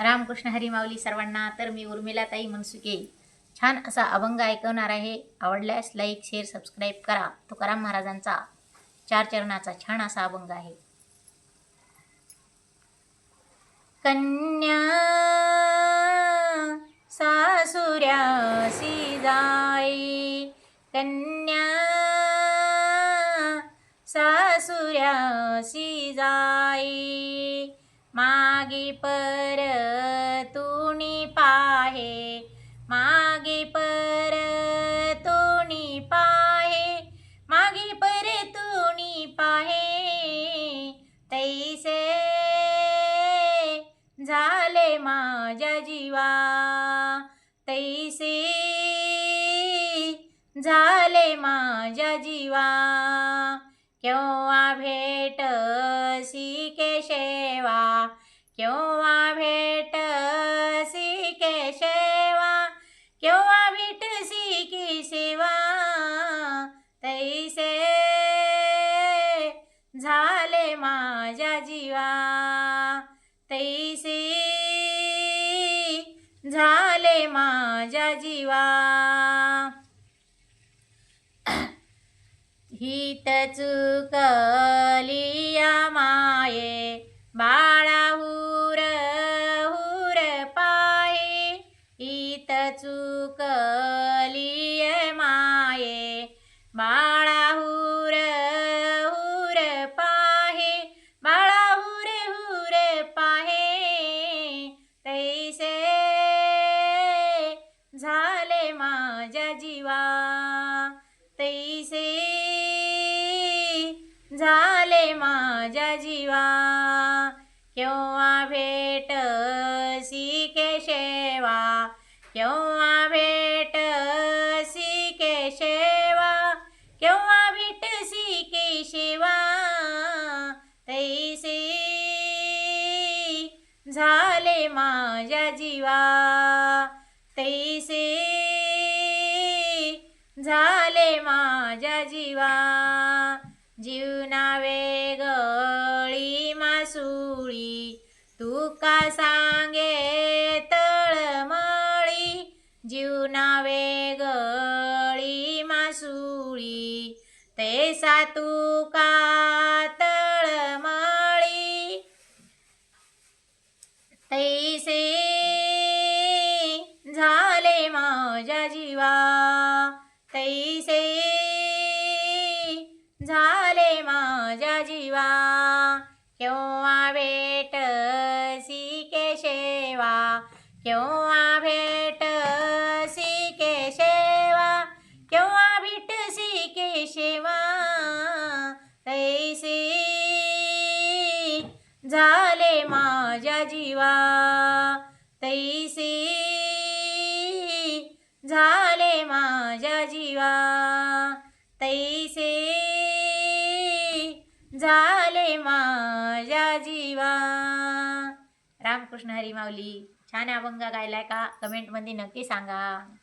रामकृष्ण हरिमावली सर्वांना तर मी उर्मिलाताई मनसुके. छान असा अभंग ऐकवणार आहे. आवडल्यास लाईक शेअर सबस्क्राईब करा. तुकाराम महाराजांचा चार चरणाचा छान असा अभंग आहे. कन्या सासुऱ्यासी जाई कन्या सासुऱ्यासी जाई मागे पर तुणी पाहे मागे पर तुणी पाहे मागे पर तुणी पाहे तैसे झाले माझ्या जीवा तैसे झाले माझ्या जीवा. केव्हा भेट केशवा केव्हा भेट केशवा केव्हा भेट सेवा? तैसे झाले माझ्या जीवा। तैसे झाले माझ्या जीवा। हित चुकलिया माये बाळा हुर हुर पाये. हित चुकलिय माये बाळा हुर हुर पाहे बाळा हुर हुर पाहे तैसे झाले माझ्या जीवा झाले माझ्या जीवा. केव्हा भेट केशवा केव्हा भेट केशवा केव्हा भेट केशवा तैसे झाले माझ्या जीवा. तैसे झाले माझ्या जीवा. जीवना वेगळी मासुळी तुका सांगे तळमळी जीवना वेगळी मासुळी तैसा तुका तळमळी तैसे झाले माझ्या जीवा झाले माझ्या जीवा. केव्हा भेट केशवा केव्हा भेट केशवा केव्हा भेट केशवा तैसे झाले माझ्या जीवा. तैसे झाले माझ्या जीवा. तैसे रामकृष्ण हरी माऊली. छान अभंग गायलाय का? कमेंटमध्ये नक्की सांगा.